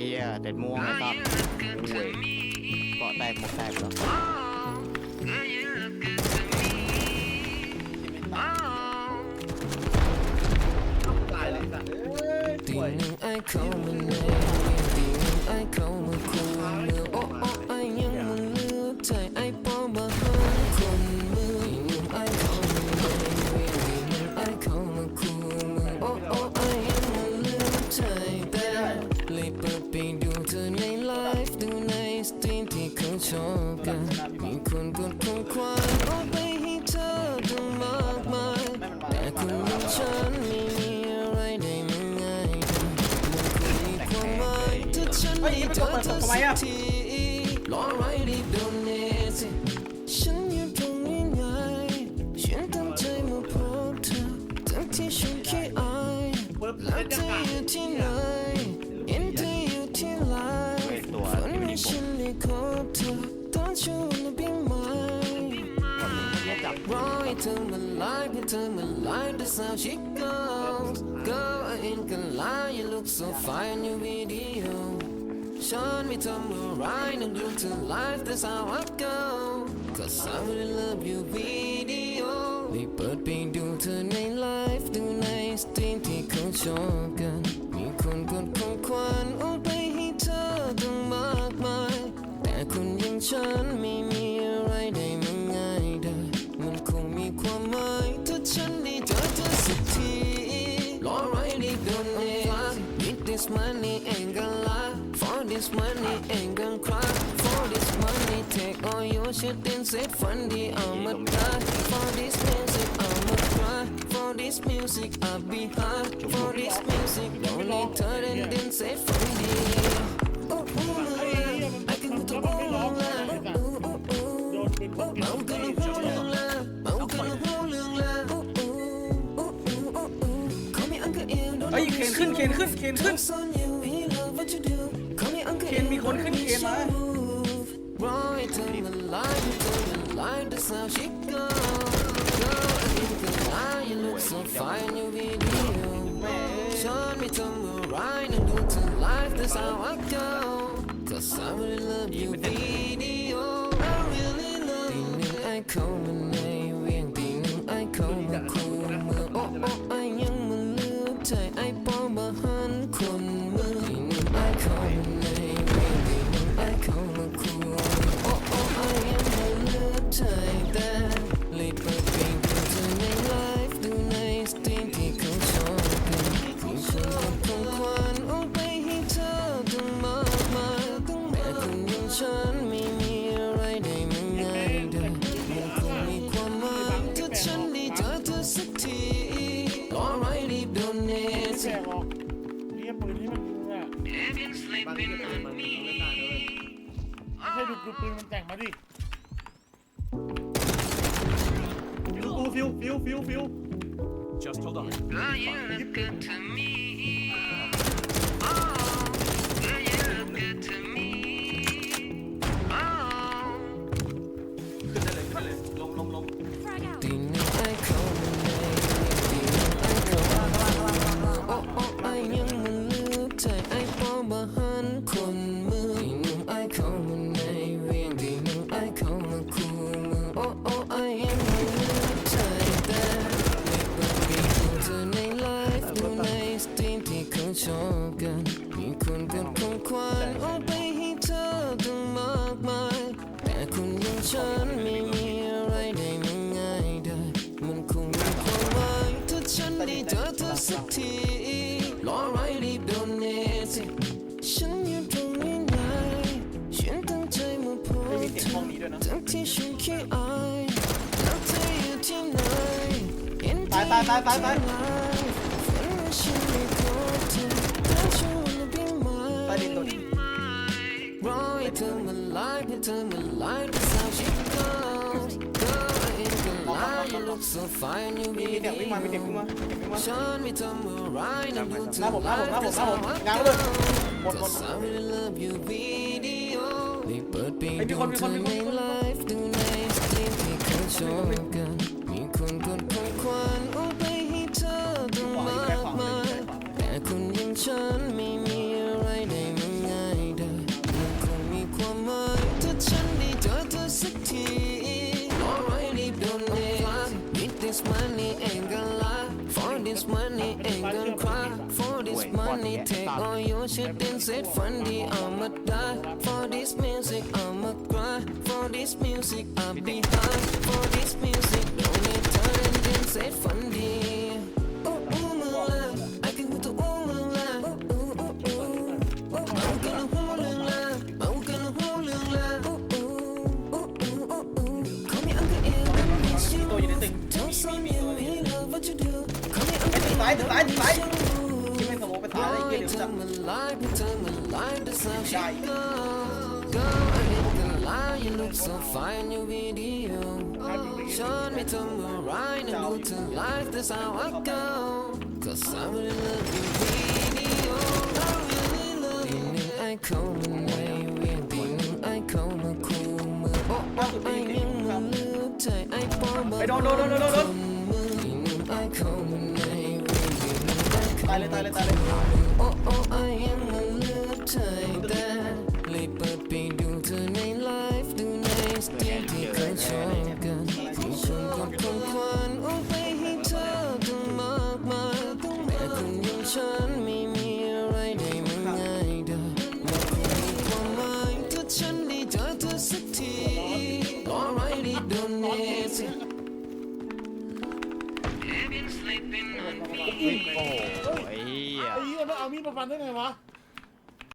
เหี้ยเด็ดม่วงไอ้สัตว์โอ้ยเกาะแตกหมดแตกแล้วตายเลยสัตว์เอ้ยตีป่วย มีคนกดของควายโอ้ไปให้เธอตั้งมากมายแต่คนอย่างฉันไม่มีอะไรได้มง่ายมันคงมีความหมายถ้าฉันได้เจอเธอสักทีรอไว้รีบโดนเนสิฉันอยู่ตรงนี้ไงฉันตั้งใจมาพบเธอทั้งที่ฉันขี้อายแล้วเธออยู่ที่ไหนเห็นเธออยู่ที่ไลน์ฝันว่าฉันได้พบเธอ ตอนช่วงนั้นเป็นไหม รอให้เธอมาไลฟ์ให้เธอมาไลฟ์ that's how she goes Girl I ain't gonna lie you look so fine in your video ฉันไม่ทำอะไรนั่งดูเธอไลฟ์ that's how I go Cause I really love you video ได้เปิดไปดูเธอในไลฟ์ดูในสตรีมที่เขาชอบกัน มี ฉันได้เจอเธอสักทีรอไรได้โดนเอง With this money ain't gonna lie For this money ain't gonna cry For this money take all your shit and set fundy I'ma die For this music I'ma cry For this music I'll be high For this music don't need turn and then set fundy Oh, oh, ขึ้นเคนขึ้นเคนขึ้นซ่อนอยู่ he love what you do เขามีอังกะเอวเคนมีคนขึ้นเคนมารอให้เธอม bahar บางทีก็ปืนมันยิงไม่ได้เลยไม่ใช่ดูดูปืนมันแต่งมาดิฟิวฟิวฟิวฟิวฟิว Just hold on. Girl, you look good to me. ด้วยนะทั้งที่ฉันขี้อายแล้วเธออยู่ที่ไหนเห็นเธอตายตายตายตายฝันว่าฉันได้พบเธอแต่ฉัน wanna be ใต้ดิน mine ตัวนี้รอให้เธอมาไลฟ์ให้เธอมาไลฟ์ that's how she goes Girl I ain't gonna lie you look so fine you มีมีเด็กวิ่งมามีเด็กวิ่งมา video มีเด็กวิ่งมา ฉันไม่ทำอะไรนั่งดูเธอหน้าผมหน้าผมหน้าผมหน้าผมไลฟ์ง้าง that's เลย how I หมดหมด Cause I really love you video ได้เปิดอนมีคนมีคยโชว์กัน มีคนกดของขวัญเอาไปให้เธอดูมากมายแต่คนอย่งฉันไม่มีอะไรได้มันง่ายด้อมันคงมีความหมายถ้าฉันได้เจอเธอสักที Alright, deep down ย Need this money ain't gonna lie. For this money ain't gonna cry. For this money, take all your shit and set fundy on my tell me lie, that's how she Die. goes. Girl, I ain't gonna lie, you look so fine in your video. Show me to me right and go to life, that's how I go. Cause I really love your video. I really love you. ปีหนึ่งไอ้เข้ามาในเวียงปีหนึ่งไอ้เข้ามาคู่มือโอ้โอ้ไอ้ยังมาลืมใจไอ้ปอมา ไปโดนโดนโดนโดนโดน ปีหนึ่งไอ้เข้ามาใน ตายเลยตายเลยตายเลย โอ้โอ้ไอ้ยังมาเลือกใจแต่เลยเปิดไปดูเธอในไลฟ์ดูในสตรีมที่เคยชอบกันที่ชวนกับคนควันโอ้ไปให้เธอตั้งมากมายแต่คนอย่างฉันไม่มีอะไรได้มาง่ายได้มาคงมีความหมายถ้าฉันได้เจอเธอสักทีรออะไรได้โดนเนส They've been sleeping on me. มันเอามีดมาฟันได้ไงวะ